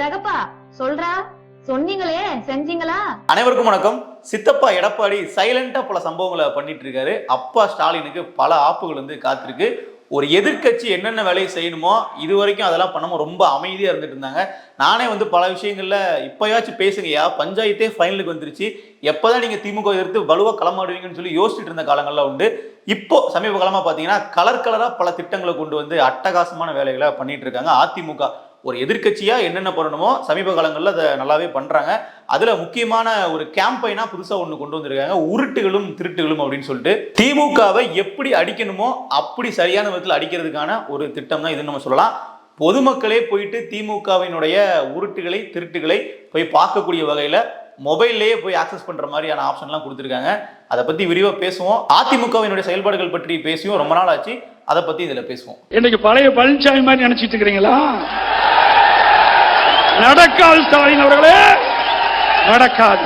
தகப்பா சொல்றா? சொன்னீங்களே செஞ்சீங்களா? அனைவருக்கும் வணக்கம். சித்தப்பா எடப்பாடி சைலண்டா பல சம்பவங்களை பண்ணிட்டு இருக்காரு. அப்பா ஸ்டாலினுக்கு பல ஆப்புகள் வந்து காத்திருக்கு. ஒரு எதிர்கட்சி என்னென்ன வேலையை செய்யணுமோ இது வரைக்கும் அதெல்லாம் பண்ணாமல் ரொம்ப அமைதியாக இருந்துட்டு இருந்தாங்க. நானே வந்து பல விஷயங்களில் இப்போயாச்சும் பேசுங்கய்யா. பஞ்சாயத்தே ஃபைனலுக்கு வந்துருச்சு. எப்போ தான் நீங்கள் திமுக எதிர்த்து வலுவாக களமாடுவீங்கன்னு சொல்லி யோசிச்சுட்டு இருந்த காலங்களில் உண்டு. இப்போ சமீப காலமாக பார்த்தீங்கன்னா கலர் கலராக பல திட்டங்களை கொண்டு வந்து அட்டகாசமான வேலைகளை பண்ணிட்டு இருக்காங்க. அதிமுக ஒரு எதிர்க்கட்சியா என்னென்ன பண்ணணுமோ சமீப காலங்களில் அதை நல்லாவே பண்றாங்க. அதுல முக்கியமான ஒரு கேம்பெயினா புதுசா ஒண்ணு கொண்டு வந்திருக்காங்க. உருட்டுகளும் திருட்டுகளும் அப்படின்னு சொல்லிட்டு. திமுகவை எப்படி அடிக்கணுமோ அப்படி சரியான விதத்தில் அடிக்கிறதுக்கான ஒரு திட்டம் தான் இதுன்னு நம்ம சொல்லலாம். பொதுமக்களே போயிட்டு திமுகவினுடைய உருட்டுகளை திருட்டுகளை போய் பார்க்கக்கூடிய வகையில மொபைல்லையே போய் ஆக்சஸ் பண்ற மாதிரியான ஆப்ஷன்லாம் கொடுத்துருக்காங்க. அதை பத்தி விரிவா பேசுவோம். அதிமுகவினுடைய செயல்பாடுகள் பற்றி பேசியும் ரொம்ப நாள் ஆச்சு. அதை பத்தி இதுல பேசுவோம். இன்னைக்கு பழைய பழனிசாமி மாதிரி நினைச்சிட்டு இருக்கிறீங்களா? நடக்காது ஸ்டாலின் அவர்களே. நடக்காது.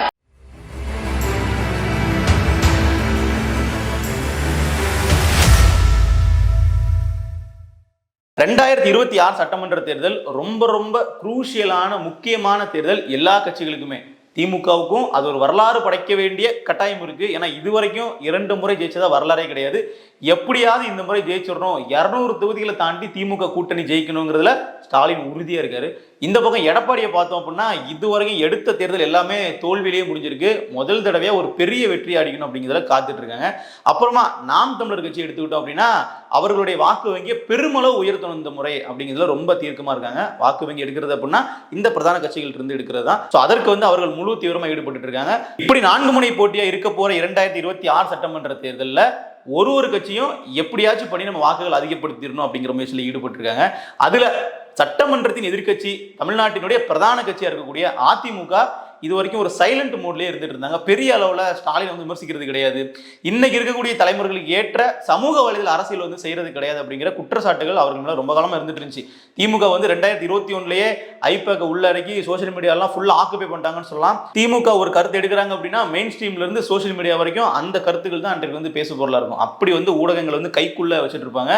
ரெண்டாயிரத்தி இருபத்தி ஆறு சட்டமன்ற தேர்தல் ரொம்ப ரொம்ப குரூஷியலான முக்கியமான தேர்தல் எல்லா கட்சிகளுக்குமே. திமுகவுக்கும் அது ஒரு வரலாறு படைக்க வேண்டிய கட்டாயம் இருக்கு. ஏன்னா இது வரைக்கும் இரண்டு முறை ஜெயிச்சதா வரலாறே கிடையாது. எப்படியாவது இந்த முறை ஜெயிச்சிடணும். இரநூறு தொகுதிகளை தாண்டி திமுக கூட்டணி ஜெயிக்கணுங்கிறதுல ஸ்டாலின் உறுதியா இருக்காரு. இந்த பக்கம் எடப்பாடியை பார்த்தோம் அப்படின்னா இதுவரைக்கும் எடுத்த தேர்தல் எல்லாமே தோல்வியிலேயே முடிஞ்சிருக்கு. முதல் தடவையாக ஒரு பெரிய வெற்றி அடிக்கணும் அப்படிங்கிறத காத்துட்டு இருக்காங்க. அப்புறமா நாம் தமிழர் கட்சி எடுத்துக்கிட்டோம் அப்படின்னா அவர்களுடைய வாக்கு வங்கியை பெருமளவு உயர்த்தணும் இந்த முறை அப்படிங்கிறதுல ரொம்ப தீர்க்கமாக இருக்காங்க. வாக்கு வங்கி எடுக்கிறது அப்படின்னா இந்த பிரதான கட்சிகள் இருந்து எடுக்கிறது தான். ஸோ அதற்கு வந்து அவர்கள் முழு தீவிரமாக ஈடுபட்டு இருக்காங்க. இப்படி நான்கு முனை போட்டியாக இருக்க போற இரண்டாயிரத்தி இருபத்தி ஆறு சட்டமன்ற தேர்தலில் ஒரு ஒரு கட்சியும் எப்படியாச்சும் பண்ணி நம்ம வாக்குகள் அதிகப்படுத்திடணும் அப்படிங்கிற முயற்சியில் ஈடுபட்டிருக்காங்க. அதில் சட்டமன்றத்தின் எதிர்க்கட்சி தமிழ்நாட்டினுடைய பிரதான கட்சியா இருக்கக்கூடிய அதிமுக இது வரைக்கும் ஒரு சைலண்ட் மோட்லேயே இருந்துட்டு இருந்தாங்க. பெரிய அளவில் ஸ்டாலின் வந்து விமர்சிக்கிறது கிடையாது. இன்னைக்கு இருக்கக்கூடிய தலைமுறைகளுக்கு ஏற்ற சமூக வலைதள அரசியல் வந்து செய்யறது கிடையாது அப்படிங்கிற குற்றச்சாட்டுகள் அவர்கள் மேலே ரொம்ப காலமாக இருந்துட்டு இருந்துச்சு. திமுக வந்து ரெண்டாயிரத்தி இருபத்தி ஒண்ணுலயே ஐபேக் உள்ளடக்கி சோஷியல் மீடியாலாம் ஃபுல்லாக ஆக்குபை பண்ணிட்டாங்கன்னு சொல்லலாம். திமுக ஒரு கருத்து எடுக்கிறாங்க அப்படின்னா மெயின் ஸ்ட்ரீம்ல இருந்து சோஷியல் மீடியா வரைக்கும் அந்த கருத்துக்கள் தான் அன்றைக்கு வந்து பேசு பொருளாக இருக்கும். அப்படி வந்து ஊடகங்கள் வந்து கைக்குள்ள வச்சுட்டு இருப்பாங்க.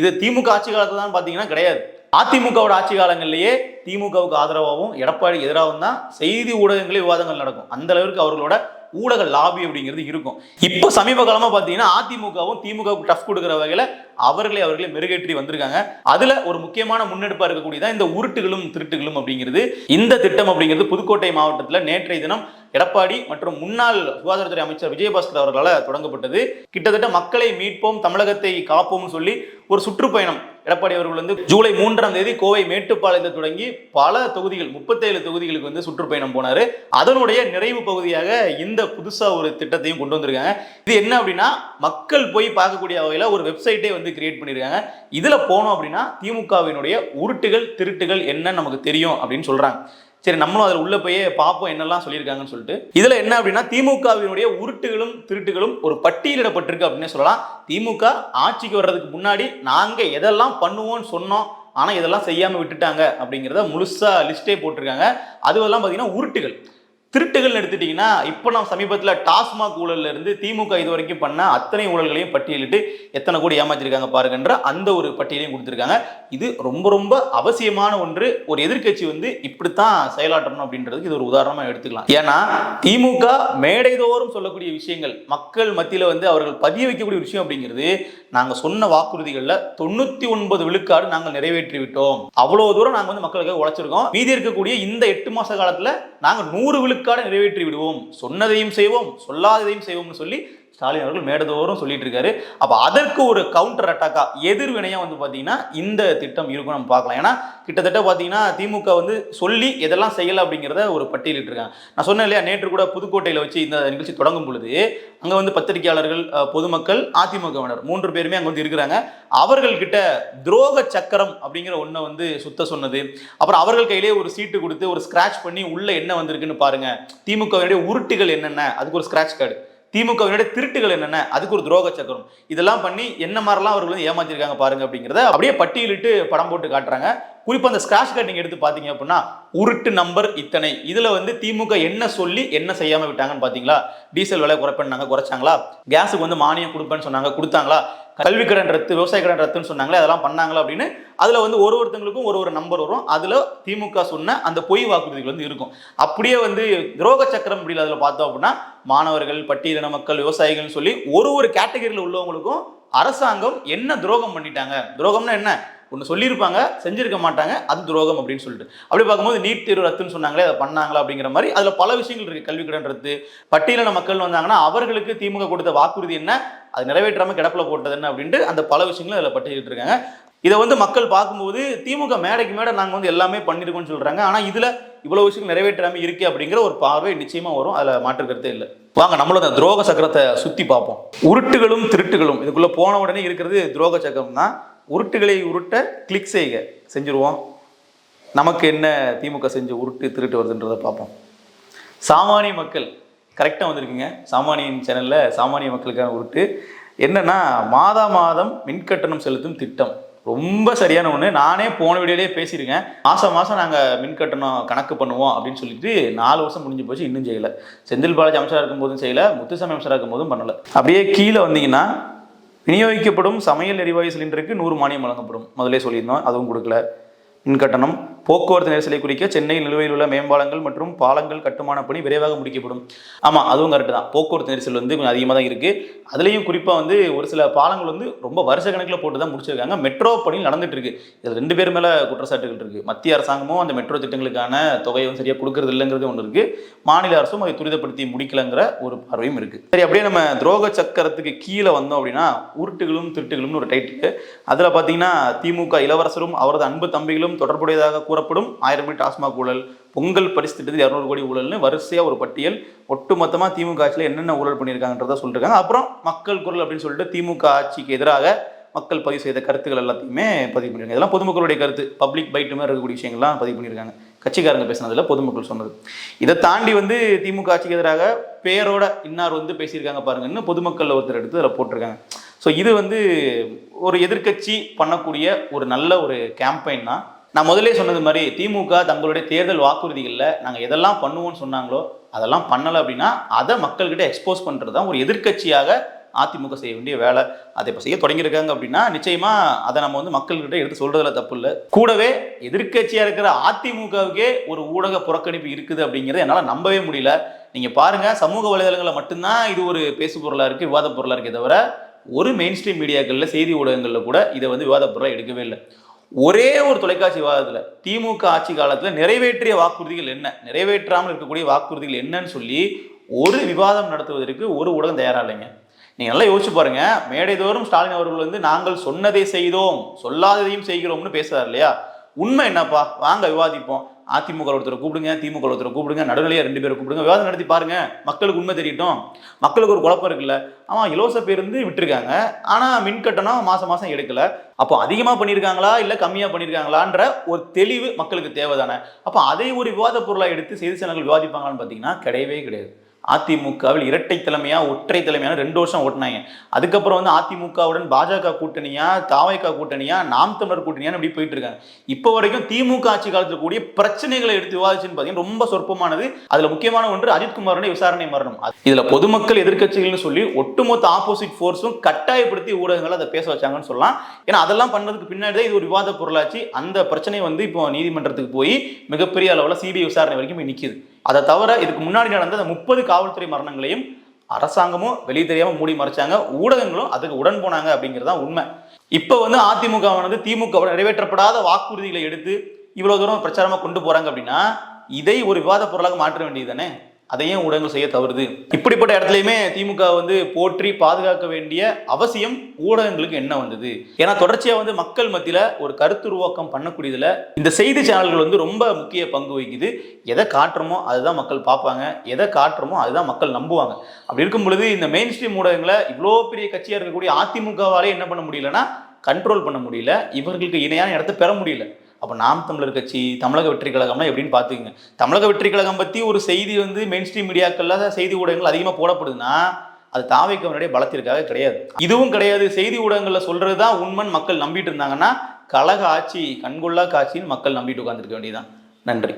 இது திமுக ஆட்சி காலத்தில் தான் பார்த்தீங்கன்னா கிடையாது. அதிமுகவோட ஆட்சி காலங்கள்லேயே திமுகவுக்கு ஆதரவாகவும் எடப்பாடி எதிராகவும் தான் செய்தி ஊடகங்களே விவாதங்கள் நடக்கும். அந்த அளவிற்கு அவர்களோட ஊடக லாபி அப்படிங்கிறது இருக்கும். இப்போ சமீப காலமா பாத்தீங்கன்னா அதிமுகவும் திமுகவுக்கு டஃப் கொடுக்குற வகையில அவர்களே அவர்களே மெருகேற்றி வந்திருக்காங்க. அதுல ஒரு முக்கியமான முன்னெடுப்பா இருக்கக்கூடியதான் இந்த உருட்டுகளும் திருட்டுகளும் அப்படிங்கிறது. இந்த திட்டம் அப்படிங்கிறது புதுக்கோட்டை மாவட்டத்தில் நேற்றைய தினம் எடப்பாடி மற்றும் முன்னாள் சுகாதாரத்துறை அமைச்சர் விஜயபாஸ்கர் அவர்களால் தொடங்கப்பட்டது. கிட்டத்தட்ட மக்களை மீட்போம் தமிழகத்தை காப்போம்னு சொல்லி ஒரு சுற்றுப்பயணம் எடப்பாடி அவர்கள் வந்து ஜூலை மூன்றாம் தேதி கோவை மேட்டுப்பாளையத்தை தொடங்கி பல தொகுதிகள் முப்பத்தேழு தொகுதிகளுக்கு வந்து சுற்றுப்பயணம் போனாரு. அதனுடைய நிறைவு பகுதியாக இந்த புதுசா ஒரு திட்டத்தையும் கொண்டு வந்திருக்காங்க. இது என்ன அப்படின்னா மக்கள் போய் பார்க்கக்கூடிய வகையில ஒரு வெப்சைட்டே வந்து கிரியேட் பண்ணியிருக்காங்க இதுல போனோம் அப்படின்னா திமுகவினுடைய உருட்டுகள் திருட்டுகள் என்ன நமக்கு தெரியும் அப்படின்னு சொல்றாங்க. சரி நம்மளும் அதில் உள்ள போய் பார்ப்போம் என்னெல்லாம் சொல்லியிருக்காங்கன்னு சொல்லிட்டு. இதில் என்ன அப்படின்னா திமுகவினுடைய உருட்டுகளும் திருட்டுகளும் ஒரு பட்டியலிடப்பட்டிருக்கு அப்படின்னு சொல்லலாம். திமுக ஆட்சிக்கு வர்றதுக்கு முன்னாடி நாங்கள் எதெல்லாம் பண்ணுவோம்னு சொன்னோம் ஆனால் இதெல்லாம் செய்யாமல் விட்டுட்டாங்க அப்படிங்கிறத முழுசாக லிஸ்ட்டே போட்டிருக்காங்க. அதுவெல்லாம் பார்த்தீங்கன்னா உருட்டுகள். திருட்டுகள் எடுத்துட்டீங்கன்னா இப்போ நம்ம சமீபத்தில் டாஸ்மாக் ஊழல்ல இருந்து திமுக இது வரைக்கும் பண்ண அத்தனை ஊழல்களையும் பட்டியலிட்டு எத்தனை கோடி ஏமாற்றிருக்காங்க பாருங்கன்ற அந்த ஒரு பட்டியலையும் கொடுத்துருக்காங்க. இது ரொம்ப ரொம்ப அவசியமான ஒன்று. ஒரு எதிர்க்கட்சி வந்து இப்படித்தான் செயலாற்றணும் அப்படின்றதுக்கு இது ஒரு உதாரணமாக எடுத்துக்கலாம். ஏன்னா திமுக மேடைதோறும் சொல்லக்கூடிய விஷயங்கள் மக்கள் மத்தியில் வந்து அவர்கள் பதிய வைக்கக்கூடிய விஷயம் அப்படிங்கிறது நாங்கள் சொன்ன வாக்குறுதிகளில் தொண்ணூத்தி ஒன்பது விழுக்காடு நாங்கள் நிறைவேற்றி விட்டோம். அவ்வளோ தூரம் நாங்கள் வந்து மக்களுக்காக உழைச்சிருக்கோம். மீதி இருக்கக்கூடிய இந்த எட்டு மாத காலத்தில் நாங்கள் நூறு விழுக்காடு நிறைவேற்றி விடுவோம் சொன்னதையும் செய்வோம் சொல்லாததையும் செய்வோம்னு சொல்லி ஸ்டாலின் அவர்கள் மேடதோறும் சொல்லிட்டு இருக்காரு அப்ப அதற்கு ஒரு கவுண்டர் அட்டாக்கா எதிர்வினையா வந்து பாத்தீங்கன்னா இந்த திட்டம் இருக்கும். நம்ம பார்க்கலாம். ஏன்னா கிட்டத்தட்ட பாத்தீங்கன்னா திமுக வந்து சொல்லி எதெல்லாம் செய்யல அப்படிங்கிறத ஒரு பட்டியலிட்டு இருக்காங்க. நான் சொன்னேன் இல்லையா நேற்று கூட புதுக்கோட்டையில வச்சு இந்த நிகழ்ச்சி தொடங்கும் பொழுது அங்க வந்து பத்திரிகையாளர்கள் பொதுமக்கள் அதிமுகவினர் மூன்று பேருமே அங்க வந்து இருக்கிறாங்க. அவர்கள் கிட்ட துரோக சக்கரம் அப்படிங்கிற ஒன்றை வந்து சுத்த சொன்னது. அப்புறம் அவர்கள் கையிலே ஒரு சீட்டு கொடுத்து ஒரு ஸ்கிராச் பண்ணி உள்ள என்ன வந்திருக்குன்னு பாருங்க. திமுகவினுடைய உருட்டுகள் என்னென்ன? அதுக்கு ஒரு ஸ்கிராட்ச் கார்டு திமுகவினுடைய திருட்டுகள் என்னென்ன? அதுக்கு ஒரு துரோக சக்கரம். இதெல்லாம் பண்ணி என்ன மாதிரிலாம் அவர்கள் வந்து ஏமாத்திருக்காங்க பாருங்க அப்படிங்கிறத அப்படியே பட்டியலிட்டு படம் போட்டு காட்டுறாங்க. குறிப்பா அந்த ஸ்கிராஷ் கார்டு நீங்க எடுத்து பாத்தீங்க அப்படின்னா உருட்டு நம்பர் இத்தனை. இதுல வந்து திமுக என்ன சொல்லி என்ன செய்யாம விட்டாங்கன்னு பாத்தீங்களா டீசல் விலை குறைப்பண்ணாங்க குறைச்சாங்களா? கேஸுக்கு வந்து மானியம் கொடுப்பேன்னு சொன்னாங்க கொடுத்தாங்களா? கல்வி கடன் ரத்து விவசாய கடன் ரத்துன்னு சொன்னாங்களே அதெல்லாம் பண்ணாங்களா அப்படின்னு அதுல வந்து ஒரு ஒருத்தங்களுக்கும் ஒரு ஒரு நம்பர் வரும். அதுல திமுக சொன்ன அந்த பொய் வாக்குறுதிகள் வந்து இருக்கும். அப்படியே வந்து துரோக சக்கரம் இப்படி அதுல பார்த்தோம் அப்படின்னா மாணவர்கள் பட்டியலின மக்கள் விவசாயிகள்னு சொல்லி ஒரு ஒரு கேட்டகரியில் உள்ளவங்களுக்கும் அரசாங்கம் என்ன துரோகம் பண்ணிட்டாங்க? துரோகம்னா என்ன? ஒன்று சொல்லியிருப்பாங்க செஞ்சிருக்க மாட்டாங்க அது துரோகம் அப்படின்னு சொல்லிட்டு. அப்படி பார்க்கும்போது நீட் தேர்வு ரத்துன்னு சொன்னாங்களே அதை பண்ணாங்களா அப்படிங்கிற மாதிரி அதில் பல விஷயங்கள் இருக்கு கல்வி கடன் ரத்து பட்டியலின மக்கள் வந்தாங்கன்னா அவர்களுக்கு திமுக கொடுத்த வாக்குறுதி என்ன அது நிறைவேற்றாமல் கிடப்பில் போட்டது என்ன அப்படின்ட்டு அந்த பல விஷயங்களும் அதில் பட்டியலிட்டு இருக்காங்க. இதை வந்து மக்கள் பார்க்கும்போது திமுக மேடைக்கு மேடை நாங்கள் வந்து எல்லாமே பண்ணியிருக்கோம்னு சொல்கிறாங்க ஆனால் இதில் இவ்வளோ விஷயங்கள் நிறைவேற்றாமல் இருக்கு அப்படிங்கிற ஒரு பார்வை நிச்சயமாக வரும் அதில் மாற்று கருத்தே இல்லை. வாங்க நம்மளும் அந்த துரோக சக்கரத்தை சுற்றி பார்ப்போம். உருட்டுகளும் திருட்டுகளும் இதுக்குள்ளே போன உடனே இருக்கிறது துரோக சக்கரம் தான் உருட்டுகளை உருட்ட கிளிக் செய்க. செஞ்சுருவோம். நமக்கு என்ன திமுக செஞ்சு உருட்டு திருட்டு வருதுன்றதை பார்ப்போம். சாமானிய மக்கள் கரெக்டாக வந்திருக்குங்க. சாமானியன் சேனலில் சாமானிய மக்களுக்கான உருட்டு. என்னென்னா மாதா மாதம் மின்கட்டணம் செலுத்தும் திட்டம். ரொம்ப சரியான ஒன்று நானே போன வீடியோலேயே பேசியிருக்கேன். மாதம் மாதம் நாங்கள் மின்கட்டணம் கணக்கு பண்ணுவோம் அப்படின்னு சொல்லிட்டு நாலு வருஷம் முடிஞ்சு போச்சு இன்னும் செய்யலை. செந்தில் பாலாஜி அமைச்சராக இருக்கும்போதும் செய்யலை முத்துசாமி அமைச்சராக இருக்கும்போதும் பண்ணலை. அப்படியே கீழே வந்தீங்கன்னா விநியோகிக்கப்படும் சமையல் எரிவாயு சிலிண்டருக்கு நூறு மானியம் வழங்கப்படும். முதலே சொல்லியிருந்தோம் அதுவும் கொடுக்கல. மின்கட்டணம் போக்குவரத்து நெரிசலை குறிக்க சென்னையில் நிலுவையில் உள்ள மேம்பாலங்கள் மற்றும் பாலங்கள் கட்டுமான பணி விரைவாக முடிக்கப்படும். ஆமாம் அதுவும் கரெக்டு தான். போக்குவரத்து நெரிசல் வந்து கொஞ்சம் அதிகமாக தான் இருக்குது அதுலேயும் குறிப்பாக வந்து ஒரு சில பாலங்கள் வந்து ரொம்ப வருஷ கணக்கில் போட்டு தான் முடிச்சிருக்காங்க. மெட்ரோ பணி நடந்துட்டு இருக்கு. ரெண்டு பேர் மேலே குற்றச்சாட்டுகள் இருக்குது மத்திய அரசாங்கமும் அந்த மெட்ரோ திட்டங்களுக்கான தொகையும் சரியாக கொடுக்கறது இல்லைங்கிறது ஒன்று இருக்குது மாநில அரசும் அதை துரிதப்படுத்தி முடிக்கலங்கிற ஒரு பார்வையும் இருக்குது சரி அப்படியே நம்ம துரோக சக்கரத்துக்கு கீழே வந்தோம் அப்படின்னா உருட்டுகளும் திருட்டுகளும்னு ஒரு டைட்டில் அதில் பார்த்தீங்கன்னா திமுக இளவரசரும் அவரது அன்பு தம்பிகளும் தொடர்புடையதாக கூறப்படும். ஆயிரம் கோடி டாஸ்மாக் ஊழல் பொங்கல் பரிசு திட்டத்தில் இரநூறு கோடி ஊழல்னு வரிசையாக ஒரு பட்டியல். ஒட்டுமொத்தமாக திமுக ஆட்சியில் என்னென்ன ஊழல் பண்ணியிருக்காங்கன்றத சொல்லியிருக்காங்க அப்புறம் மக்கள் குரல் அப்படின்னு சொல்லிட்டு திமுக ஆட்சிக்கு எதிராக மக்கள் பதிவு செய்த கருத்துக்கள் எல்லாத்தையுமே பதிவு பண்ணியிருக்காங்க. இதெல்லாம் பொதுமக்களுடைய கருத்து. பப்ளிக் பைட்டு மாதிரி இருக்கக்கூடிய விஷயங்கள்லாம் பதிவு பண்ணியிருக்காங்க. கட்சிக்காரங்க பேசினதில் பொதுமக்கள் சொன்னது. இதை தாண்டி வந்து திமுக ஆட்சிக்கு எதிராக பேரோட இன்னார் வந்து பேசியிருக்காங்க பாருங்கன்னு பொதுமக்கள் ஒருத்தர் எடுத்து அதில் போட்டிருக்காங்க. ஸோ இது வந்து ஒரு எதிர்க்கட்சி பண்ணக்கூடிய ஒரு நல்ல ஒரு கேம்பெயின் தான். நான் முதல்ல சொன்னது மாதிரி திமுக தங்களுடைய தேர்தல் வாக்குறுதிகளில் நாங்கள் எதெல்லாம் பண்ணுவோம்னு சொன்னாங்களோ அதெல்லாம் பண்ணலை அப்படின்னா அதை மக்கள்கிட்ட எக்ஸ்போஸ் பண்ணுறது தான் ஒரு எதிர்க்கட்சியாக அதிமுக செய்ய வேண்டிய வேலை. அதை இப்போ செய்ய தொடங்கியிருக்காங்க அப்படின்னா நிச்சயமா அதை நம்ம வந்து மக்கள்கிட்ட எடுத்து சொல்றதுல தப்பு இல்லை. கூடவே எதிர்க்கட்சியா இருக்கிற அதிமுகவுக்கே ஒரு ஊடக புறக்கணிப்பு இருக்குது அப்படிங்கிறத என்னால் நம்பவே முடியல. நீங்க பாருங்க சமூக வலைதளங்களில் மட்டும்தான் இது ஒரு பேசு பொருளா இருக்கு விவாத பொருளா இருக்கே தவிர ஒரு மெயின் ஸ்ட்ரீம் மீடியாக்களில் செய்தி ஊடகங்களில் கூட இதை வந்து விவாத பொருளாக எடுக்கவே இல்லை. ஒரே ஒரு தொலைக்காட்சி விவாதத்தில் திமுக ஆட்சி காலத்தில் நிறைவேற்றிய வாக்குறுதிகள் என்ன? நிறைவேற்றாமல் இருக்கக்கூடிய வாக்குறுதிகள் என்னன்னு சொல்லி ஒரு விவாதம் நடத்துவதற்கு ஒரு ஊடகம் தயாராக இல்லைங்க. நீங்கள் நல்லா யோசிச்சு பாருங்க. மேடைதோறும் ஸ்டாலின் அவர்கள் வந்து நாங்கள் சொன்னதை செய்தோம் சொல்லாததையும் செய்கிறோம்னு பேசுறாரு இல்லையா? உண்மை என்னப்பா? வாங்க விவாதிப்போம். அதிமுக ஒருத்தரை கூப்பிடுங்க திமுக ஒருத்தரை கூப்பிடுங்க நடுநிலையாக ரெண்டு பேரை கூப்பிடுங்க விவாதம் நடத்தி பாருங்க. மக்களுக்கு உண்மை தெரியட்டும் மக்களுக்கு ஒரு குழப்பம் இருக்குல்ல. ஆமாம் இலவச பேருந்து விட்டுருக்காங்க. ஆனால் மின் கட்டணம் மாதம் மாசம் எடுக்கல. அப்போ அதிகமாக பண்ணியிருக்காங்களா இல்லை கம்மியாக பண்ணியிருக்காங்களான்ற ஒரு தெளிவு மக்களுக்கு தேவைதானே. அப்போ அதை ஒரு விவாத பொருளாக எடுத்து செய்தி சேனல்கள் விவாதிப்பாங்களான்னு பார்த்தீங்கன்னா கிடையவே கிடையாது. அதிமுகவில் இரட்டை தலைமையா ஒற்றை தலைமையான ரெண்டு வருஷம் ஓட்டினாங்க. அதுக்கப்புறம் வந்து அதிமுகவுடன் பாஜக கூட்டணியா தாவைக்கா கூட்டணியா நாம் தமிழர் கூட்டணியா இப்படி போயிட்டு இருக்காங்க. இப்போ வரைக்கும் திமுக ஆட்சி காலத்தில் கூடிய பிரச்சனைகளை எடுத்து விவாதிச்சுன்னு பார்த்தீங்கன்னா ரொம்ப சொற்பமானது. அதுல முக்கியமான ஒன்று அஜித்குமாருடைய விசாரணை மரணம். இதுல பொதுமக்கள் எதிர்க்கட்சிகள்னு சொல்லி ஒட்டுமொத்த ஆப்போசிட் ஃபோர்ஸும் கட்டாயப்படுத்தி ஊடகங்களை அதை பேச வச்சாங்கன்னு சொல்லலாம். ஏன்னா அதெல்லாம் பண்ணதுக்கு பின்னாடி தான் இது ஒரு விவாத பொருளாச்சு. அந்த பிரச்சனை வந்து இப்போ நீதிமன்றத்துக்கு போய் மிகப்பெரிய அளவில் சிபிஐ விசாரணை வரைக்கும் நிற்கிது நிக்குது. அதை தவிர இதுக்கு முன்னாடி நடந்த அந்த முப்பது காவல்துறை மரணங்களையும் அரசாங்கமும் வெளியே தெரியாம மூடி மறைச்சாங்க. ஊடகங்களும் அதுக்கு உடன் போனாங்க அப்படிங்கிறது தான் உண்மை. இப்போ வந்து அதிமுகவானது திமுக நிறைவேற்றப்படாத வாக்குறுதிகளை எடுத்து இவ்வளவு தூரம் பிரச்சாரமா கொண்டு போறாங்க அப்படின்னா இதை ஒரு விவாத பொருளாக மாற்ற வேண்டியது தானே? அதையும் ஊடகங்கள் செய்ய தவறுது? இப்படிப்பட்ட இடத்துலையுமே திமுக வந்து போற்றி பாதுகாக்க வேண்டிய அவசியம் ஊடகங்களுக்கு என்ன வந்தது? ஏன்னா தொடர்ச்சியா வந்து மக்கள் மத்தியில ஒரு கருத்துருவாக்கம் பண்ணக்கூடியதுல இந்த செய்தி சேனல்கள் வந்து ரொம்ப முக்கிய பங்கு வகிக்குது. எதை காட்டுறமோ அதுதான் மக்கள் பார்ப்பாங்க. எதை காட்டுறமோ அதுதான் மக்கள் நம்புவாங்க. அப்படி இருக்கும் பொழுது இந்த மெயின் ஸ்ட்ரீம் ஊடகங்களை இவ்வளோ பெரிய கட்சியா இருக்கக்கூடிய அதிமுகவாலே என்ன பண்ண முடியலன்னா கண்ட்ரோல் பண்ண முடியல. இவர்களுக்கு இணையான இடத்த பெற முடியல. அப்போ நாம் தமிழர் கட்சி தமிழக வெற்றி கழகம்னா எப்படின்னு பார்த்துக்குங்க. தமிழக வெற்றி கழகம் பற்றி ஒரு செய்தி வந்து மெயின் ஸ்ட்ரீம் மீடியாக்களில் செய்தி ஊடகங்கள் அதிகமாக போடப்படுதுன்னா அது தாவைக்கவனுடைய பலத்திற்காக கிடையாது. இதுவும் கிடையாது. செய்தி ஊடகங்களில் சொல்கிறது தான் உண்மன் மக்கள் நம்பிட்டு இருந்தாங்கன்னா கழக ஆட்சி கண்கொள்ளா காட்சின்னு மக்கள் நம்பிட்டு உட்காந்துருக்க வேண்டியதுதான். நன்றி.